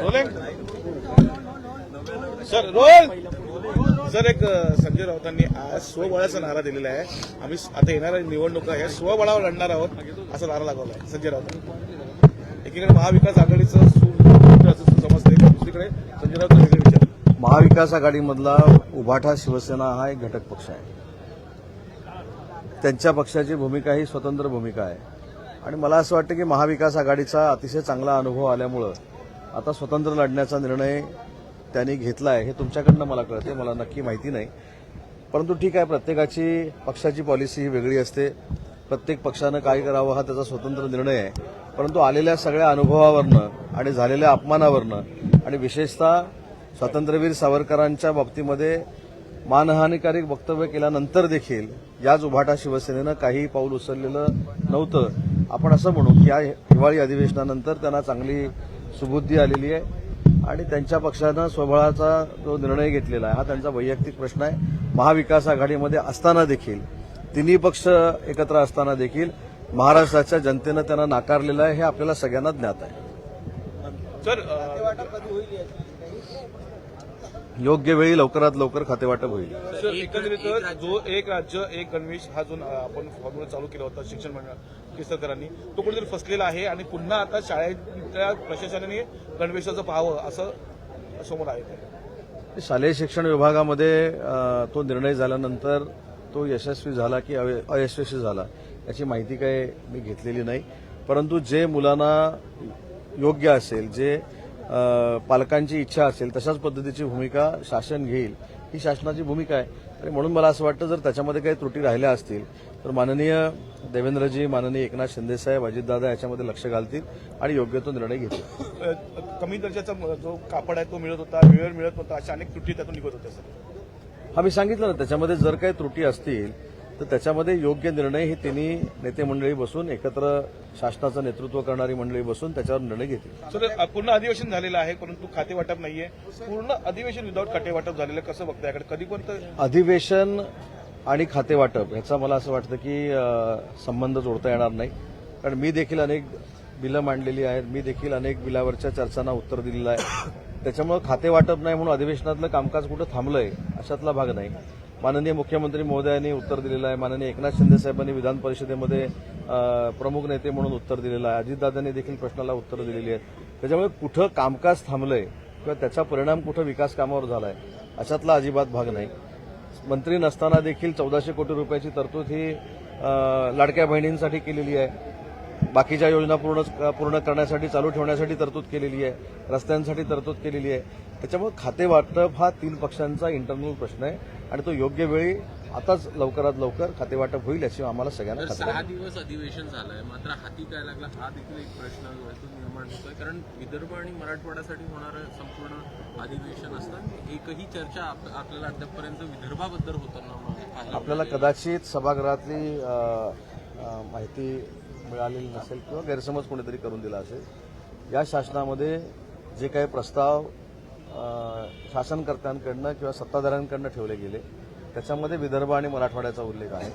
Rolling. Sir role. Sir एक संजय राऊतांनी आज स्वबळाचा नारा दिलेला आहे. आम्ही आता येणाऱ्या निवडणुका ह्या स्वबळावर लढणार आहोत असा नारा लागवला आहे. संजय राऊत. एकीकडे महाविकास आघाडीचं असं समजते दुसरीकडे संजय राऊत वेगळे विचार महाविकास आघाडीमधला उभाठा शिवसेना हा एक घटक पक्ष आहे. त्यांच्या पक्षाची भूमिका ही स्वतंत्र भूमिका आहे. आणि मला असं वाटतं की महाविकास आघाडीचा अतिशय चांगला अनुभव आल्यामुळं आता स्वतंत्र लढण्याचा निर्णय त्यांनी घेतला आहे हे तुमच्याकडनं मला कळते मला नक्की माहिती नाही. परंतु ठीक आहे प्रत्येकाची पक्षाची पॉलिसी ही वेगळी असते. प्रत्येक पक्षानं काय करावं हा त्याचा स्वतंत्र निर्णय आहे. परंतु आलेल्या सगळ्या अनुभवावरनं आणि झालेल्या अपमानावरनं आणि विशेषतः स्वातंत्र्यवीर सावरकरांच्या बाबतीमध्ये मानहानिकारक वक्तव्य केल्यानंतर देखील याच उभाटा शिवसेनेनं काही पाऊल उचललेलं नव्हतं. आपण असं म्हणू की या हिवाळी अधिवेशनानंतर त्यांना चांगली सुबुद्धी आलेली आहे आणि त्यांच्या पक्षानं स्वबळाचा जो निर्णय घेतलेला आहे हा त्यांचा वैयक्तिक प्रश्न आहे. महाविकास आघाडीमध्ये असताना देखील तिन्ही पक्ष एकत्र असताना देखील महाराष्ट्राच्या जनतेनं त्यांना नाकारलेलं आहे हे आपल्याला सगळ्यांना ज्ञात आहे. योग्य वेळी लवकरात लवकर खातेवाटप होईल. सर एकंदरीत जो एक राज्य एक गणवेश हा जो आपण फॉर्म्युला चालू केला होता शिक्षण मंडळ केसरकरांनी तो कुठेतरी फसलेला आहे आणि पुन्हा आता शाळेच्या प्रशासनाने गणवेशाचं पाहावं असं समोर आहे. शालेय शिक्षण विभागामध्ये तो निर्णय झाल्यानंतर तो यशस्वी झाला की अय- अयशस्वी झाला याची माहिती काय मी घेतलेली नाही. परंतु जे मुलांना योग्य असेल जे पालकांची इच्छा असेल तशाच पद्धतीची भूमिका शासन घेईल ही शासनाची भूमिका आहे. आणि म्हणून मला असं वाटतं जर त्याच्यामध्ये काही त्रुटी राहिल्या असतील तर माननीय देवेंद्रजी माननीय एकनाथ शिंदेसाहेब अजितदादा याच्यामध्ये लक्ष घालतील आणि योग्य तो निर्णय घेतील. कमी दर्जाचा जो कापड आहे तो मिळत होता वेळेवर मिळत होता अशा अनेक त्रुटी त्यातून निघत होत्या सर. हा मी सांगितलं ना त्याच्यामध्ये जर काही त्रुटी असतील तर त्याच्यामध्ये योग्य निर्णय हे तिन्ही नेते मंडळी बसून एकत्र शासनाचं नेतृत्व करणारी मंडळी बसून त्याच्यावर निर्णय घेतील. सर पूर्ण अधिवेशन झालेलं आहे परंतु खाते वाटप नाहीये. पूर्ण अधिवेशन विदाऊट खाते वाटप झालेलं कसं बघताय? याकडे कधी कोणतं अधिवेशन आणि खातेवाटप ह्याचा मला असं वाटतं की संबंध जोडता येणार नाही. कारण मी देखील अनेक बिलं मांडलेली आहेत. मी देखील अनेक बिलावरच्या चर्चांना उत्तर दिलेलं आहे. त्याच्यामुळे खातेवाटप नाही म्हणून अधिवेशनातलं कामकाज कुठं थांबलंय अशातला भाग नाही. माननीय मुख्यमंत्री महोदयांनी उत्तर दिलेलं आहे. माननीय एकनाथ शिंदे साहेबांनी विधान परिषदेमध्ये प्रमुख नेते म्हणून उत्तर दिलेलं आहे. अजितदादांनी देखील प्रश्नाला उत्तर दिलेली आहेत. त्याच्यामुळे कुठं कामकाज थांबलंय किंवा त्याचा परिणाम कुठं विकास कामावर झालाय अशातला अजिबात भाग नाही. मंत्री नसताना देखील चौदाशे कोटी रुपयाची तरतूद ही लाडक्या बहिणींसाठी केलेली आहे. बाकीच्या योजना पूर्ण पूर्ण करण्यासाठी चालू ठेवण्यासाठी तरतूद केलेली आहे. रस्त्यांसाठी तरतूद केलेली आहे. त्याच्यामुळे खाते वाटप हा तीन पक्षांचा इंटरनल प्रश्न आहे. आणि तो योग्य वेळी आताच लवकरात लवकर खाते वाटप होईल याची आम्हाला सगळ्यांना सहा आहे. दिवस अधिवेशन झालंय. मात्र हाती काय लागला हा देखील एक प्रश्न निर्माण होतोय. कारण विदर्भ आणि मराठवाड्यासाठी होणारं संपूर्ण अधिवेशन असतं. एकही चर्चा आप- आपल्याला अद्यापपर्यंत विदर्भाबद्दल होताना आपल्याला कदाचित सभागृहातली माहिती मिळालेली नसेल किंवा गैरसमज कोणीतरी करून दिला असेल या शासनामध्ये जे काही प्रस्ताव शासनकर्त्यांकडनं किंवा सत्ताधाऱ्यांकडनं ठेवले गेले त्याच्यामध्ये विदर्भ आणि मराठवाड्याचा उल्लेख आहे.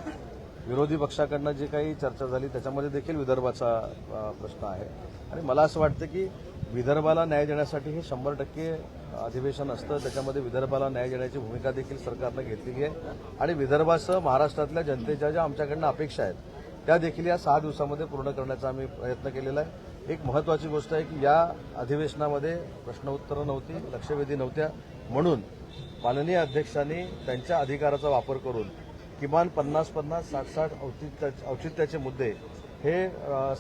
विरोधी पक्षाकडनं जी काही चर्चा झाली त्याच्यामध्ये देखील विदर्भाचा प्रश्न आहे. आणि मला असं वाटतं की विदर्भाला न्याय देण्यासाठी हे शंभर टक्के अधिवेशन असतं. त्याच्यामध्ये विदर्भाला न्याय देण्याची भूमिका देखील सरकारनं घेतलेली आहे. आणि विदर्भासह महाराष्ट्रातल्या जनतेच्या ज्या आमच्याकडनं अपेक्षा आहेत त्या देखील या सहा दिवसामध्ये पूर्ण करण्याचा आम्ही प्रयत्न केलेला आहे. एक महत्वाची गोष्ट आहे की या अधिवेशनामध्ये प्रश्नोत्तरं नव्हती लक्षवेधी नव्हत्या. म्हणून माननीय अध्यक्षांनी त्यांच्या अधिकाराचा वापर करून किमान पन्नास पन्नास साठ साठ औचित्या औचित्याचे मुद्दे हे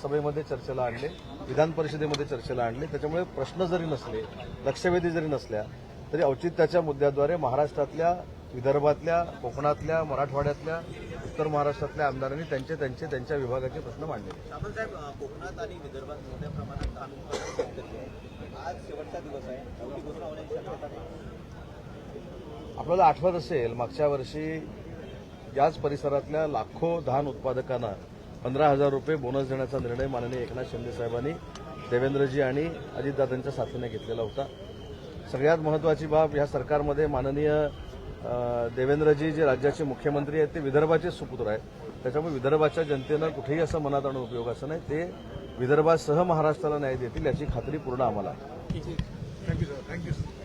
सभेमध्ये चर्चेला आणले विधान परिषदेमध्ये चर्चेला आणले. त्याच्यामुळे प्रश्न जरी नसले लक्षवेधी जरी नसल्या तरी औचित्याच्या मुद्द्याद्वारे महाराष्ट्रातल्या विदर्भातल्या कोकणातल्या मराठवाड्यातल्या उत्तर महाराष्ट्रातल्या आमदारांनी त्यांचे त्यांचे त्यांच्या विभागाचे प्रश्न मांडले. साहेब कोकणात आणि विदर्भात मोठ्या प्रमाणात. आज शेवटचा दिवस आहे. आपल्याला आठवत असेल मागच्या वर्षी याच परिसरातल्या लाखो धान उत्पादकांना पंधरा हजार रुपये बोनस देण्याचा निर्णय माननीय एकनाथ शिंदे साहेबांनी देवेंद्रजी आणि अजितदादांच्या साथीने घेतलेला होता. सगळ्यात महत्वाची बाब या सरकारमध्ये माननीय देवेंद्रजी जे राज्याचे मुख्यमंत्री आहेत ते विदर्भाचे सुपुत्र आहेत. त्याच्यामुळे विदर्भाच्या जनतेनं कुठेही असं मनात आणून उपयोग असं नाही. ते विदर्भासह महाराष्ट्राला न्याय देतील याची खात्री पूर्ण आम्हाला. आहे. Thank you sir. Thank you sir.